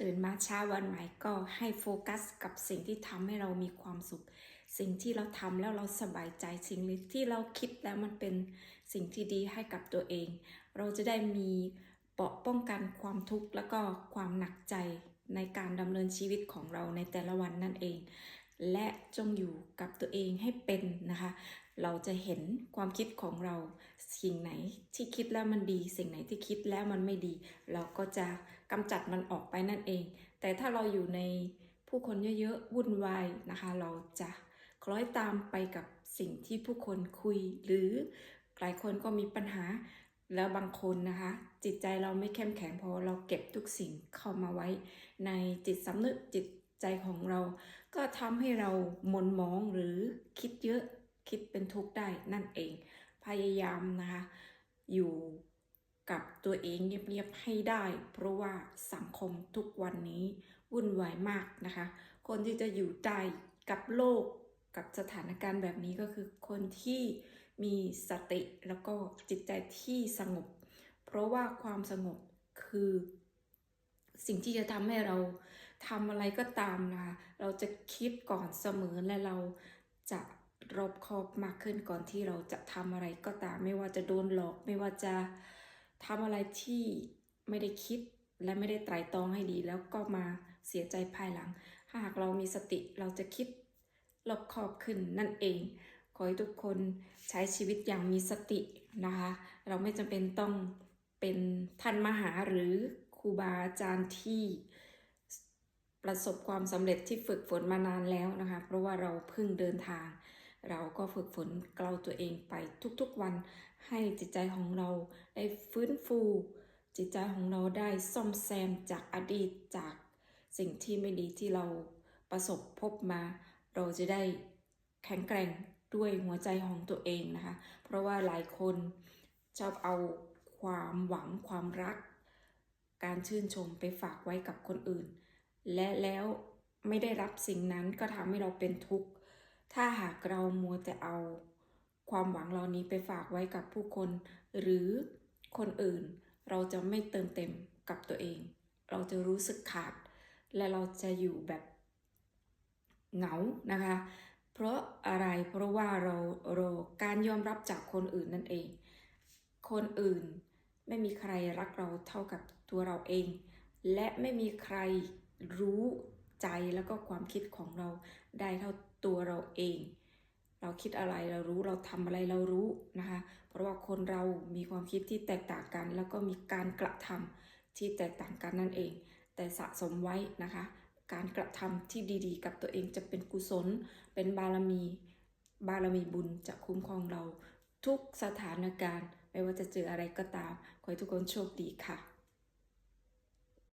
ตื่นมาเช้าวันใหม่ก็ให้โฟกัสกับสิ่งที่ทำให้เรามีความสุข สิ่งที่เราทำแล้วเราสบายใจสิ่งที่เราคิดแล้วมันเป็นสิ่งที่ดีให้กับตัวเอง เราจะได้มีเปราะป้องกันความทุกข์แล้วก็ความหนักใจในการดำเนินชีวิตของเราในแต่ละวันนั่นเอง และจงอยู่กับตัวเองให้เป็นนะคะ เราจะเห็นความคิดของเรา สิ่งไหนที่คิดแล้วมันดี สิ่งไหนที่คิดแล้วมันไม่ดี เราก็จะกำจัดมันออกไปนั่นเอง แต่ถ้าเราอยู่ในผู้คนเยอะๆวุ่นวายนะคะ เราจะคล้อยตามไปกับสิ่งที่ผู้คนคุย หรือหลายคนก็มีปัญหาแล้วบางคนนะคะ จิตใจเราไม่เข้มแข็งพอเราเก็บทุกสิ่งเข้ามาไว้ ในจิตสำนึกจิตใจของเรา ก็ทำให้เราหม่นมองหรือคิดเยอะ คิดเป็นทุกข์ได้นั่นเอง พยายามนะคะอยู่กับตัวเองเงียบๆให้ได้ เพราะว่าสังคมทุกวันนี้วุ่นวายมากนะคะ คนที่จะอยู่ได้กับโลกกับสถานการณ์แบบนี้ก็คือคนที่มีสติแล้วก็จิตใจที่สงบ เพราะว่าความสงบคือสิ่งที่จะทำให้เราทำอะไรก็ตามนะคะเราจะคิดก่อนเสมอและเราจะ รอบคอบมากขึ้นก่อนที่เราจะทำอะไรก็ตาม ไม่ว่าจะโดนหลอก ไม่ว่าจะทำอะไรที่ไม่ได้คิดและไม่ได้ไตรตรองให้ดี แล้วก็มาเสียใจภายหลัง หากเรามีสติเราจะคิดรอบคอบขึ้นนั่นเอง ขอให้ทุกคนใช้ชีวิตอย่างมีสตินะคะ เราไม่จำเป็นต้องเป็นท่านมหาหรือครูบาอาจารย์ที่ประสบความสำเร็จที่ฝึกฝนมานานแล้วนะคะ เพราะว่าเราเพิ่งเดินทาง เราก็ฝึกฝนเกลาตัวเองไปทุกๆวัน ให้จิตใจของเราได้ฟื้นฟู จิตใจของเราได้ซ่อมแซมจากอดีตจากสิ่งที่ไม่ดีที่เราประสบพบมา เราจะได้แข็งแกร่งด้วยหัวใจของตัวเองนะคะ เพราะว่าหลายคนชอบเอาความหวังความรัก การชื่นชมไปฝากไว้กับคนอื่น และแล้วไม่ได้รับสิ่งนั้นก็ทำให้เราเป็นทุกข์ ถ้าหากเรามัวแต่เอาความหวังเหล่านี้ไปฝากไว้กับผู้คน หรือคนอื่น เราจะไม่เติมเต็มกับตัวเอง เราจะรู้สึกขาด และเราจะอยู่แบบเหงานะคะ เพราะอะไรเพราะว่าเราเรอการยอมรับจากคนอื่นนั่นเอง คนอื่นไม่มีใครรักเราเท่ากับตัวเราเอง และไม่มีใครรู้ ใจแล้วก็ความคิดของเราได้เท่าตัวเราเอง เราคิดอะไรเรารู้เราทำอะไรเรารู้นะคะ เพราะว่าคนเรามีความคิดที่แตกต่างกัน แล้วก็มีการกระทำที่แตกต่างกันนั่นเอง แต่สะสมไว้นะคะ การกระทำที่ดีๆ กับตัวเองจะเป็นกุศล เป็นบารมี บารมีบุญจะคุ้มครองเราทุกสถานการณ์ ไม่ว่าจะเจออะไรก็ตาม ขอให้ทุกคนโชคดีค่ะ